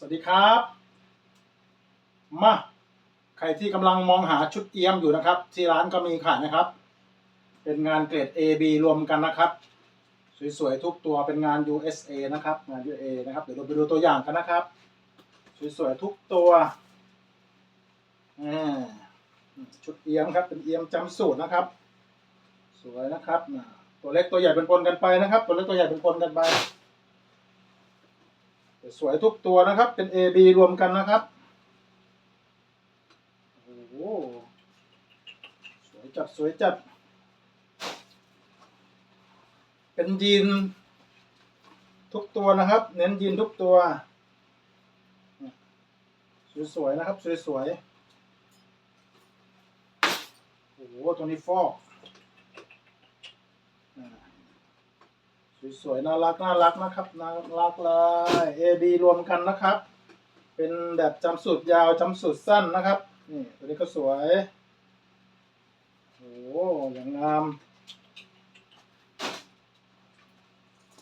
สวัสดีครับ มาใครที่กำลังมองหาชุดเอียมอยู่นะครับ ที่ร้านก็มีขายนะครับ เป็นงานเกรด A B รวมกันนะครับ สวยๆทุกตัวเป็นงาน USA นะครับ งาน USA นะครับ เดี๋ยวเราไปดูตัวอย่างกันนะครับ สวยๆทุกตัวอ่าชุดเอียมครับ เป็นเอียมจำสูตรนะครับ สวยนะครับตัวเล็กตัวใหญ่เป็นปนกันไปนะครับ ตัวเล็กตัวใหญ่เป็นปนกันไป สวยทุกตัวนะครับ เป็น A B รวมกันนะครับ โอ้โห สวยจัด สวยจัด เป็นยีน ทุกตัวนะครับ เน้นยีนทุกตัว สวยๆนะครับ สวยๆ โอ้โห ตัวนี้ฟอกอ่า สวยๆน่ารักน่ารักนะครับน่ารักเลย A B รวมกันนะครับ เป็นแบบจำสูตรยาวจำสูตรสั้นนะครับนี่ตัวนี้ก็สวยโอ้อย่างงาม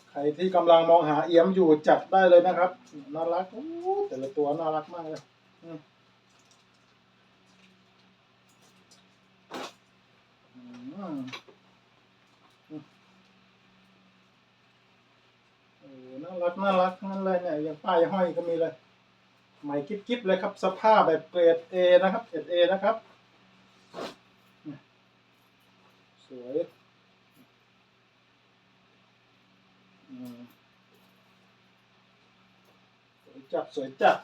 ใครที่กำลังมองหาเอี้ยมอยู่จัดได้เลยนะครับน่ารักแต่ละตัวน่ารักมากเลยอืมอืม โอ้ น่ารักน่ารักนั้นเลยเนี่ยอย่างป้ายห้อยก็มีเลยใหม่กิ๊บๆเลยครับ สภาพแบบเกรด A นะครับเกรด A นะครับ สวยสวยจัดสวยจัด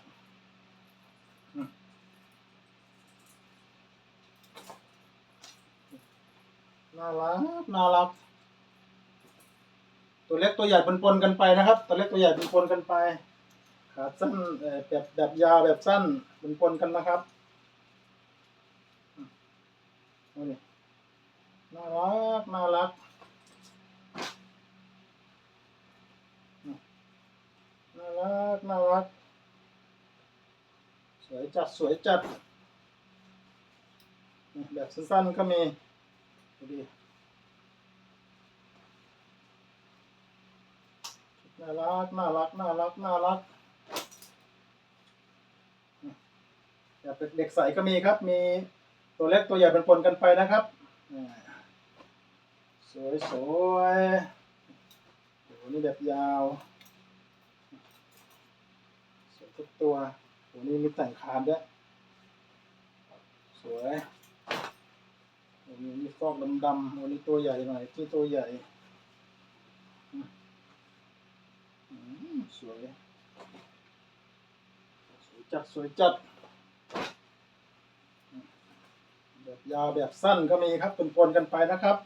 น่ารักน่ารัก ตัวเล็กตัวใหญ่ปนๆกันไปนะครับ ตัวเล็กตัวใหญ่ปนๆกันไป ขาสั้นแบบแบบยาวแบบสั้นปนๆกันนะครับนี่น่ารักน่ารักน่ารักน่ารักสวยจัดสวยจัดแบบสั้นๆก็มีดูดิ น่ารักน่ารักน่ารักน่ารักแบบเด็กใสก็มีครับ มีตัวเล็กตัวใหญ่เป็นปนกันไปนะครับสวยสวยโอ้โหนี่แบบยาวสวยทุกตัวโอ้โหนี่มีแต่งคานด้วยสวยโอ้โหนี่ฟอกดำๆโอ้โหนี่ตัวใหญ่หน่อยที่ตัวใหญ่ สวย สวยจัด สวยจัด แบบยาวแบบสั้นก็มีครับปนๆกันไปนะครับ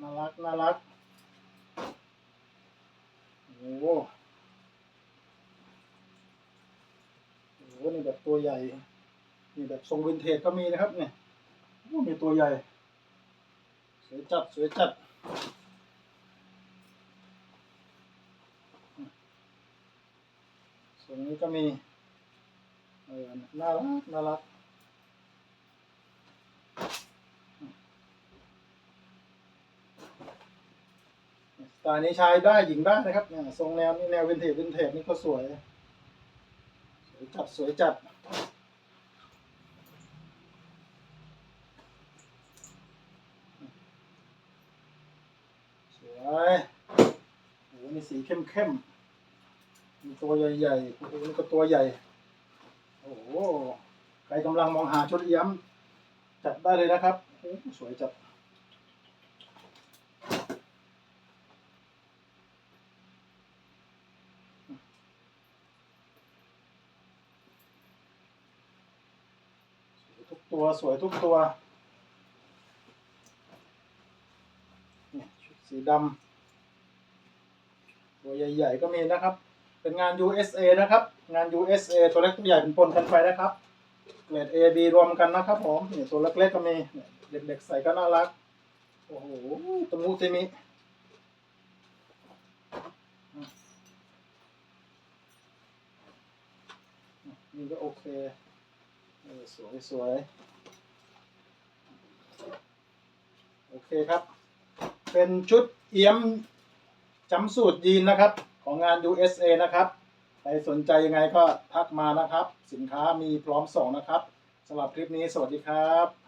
น่ารัก น่ารักโอ้โหโอ้โหนี่แบบตัวใหญ่ นี่แบบทรงวินเทจก็มีนะครับเนี่ยโอ้มีตัวใหญ่ สวยจัด สวยจัด ส่วนนี้ก็มีเออน่ารักน่ารักตล์นี้ใช้ได้หญิงได้นะครับเนี่ยทรงแนวนี้แนววินเทจวินเทจนี่ก็สวย สวยจัดสวยจัดสวยโอ้โหนี่สีเข้มเข้ม ตัวใหญ่ๆโอ้โหนี่ก็ตัวใหญ่ โอ้โห ใครกำลังมองหาชุดเอี้ยม จัดได้เลยนะครับโอ้สวยจัด สวยทุกตัวสวยทุกตัวนี่ชุดสีดำตัวใหญ่ ๆ ก็มีนะครับ เป็นงาน USA นะครับ งาน USA ตัวเล็กตัวใหญ่เป็นปนกันไปนะครับ เกรด A B รวมกันนะครับผมนี่ตัวเล็กๆก็มีเด็กๆใส่ก็น่ารัก โอ้โหตะมุติมิมนี่ก็โอเคสวยสวยโอเคครับ เป็นชุดเอี้ยมจำสูตรยีนนะครับ ของงาน USA นะครับ ใครสนใจยังไงก็ทักมานะครับ สินค้ามีพร้อมส่งนะครับสำหรับคลิปนี้สวัสดีครับ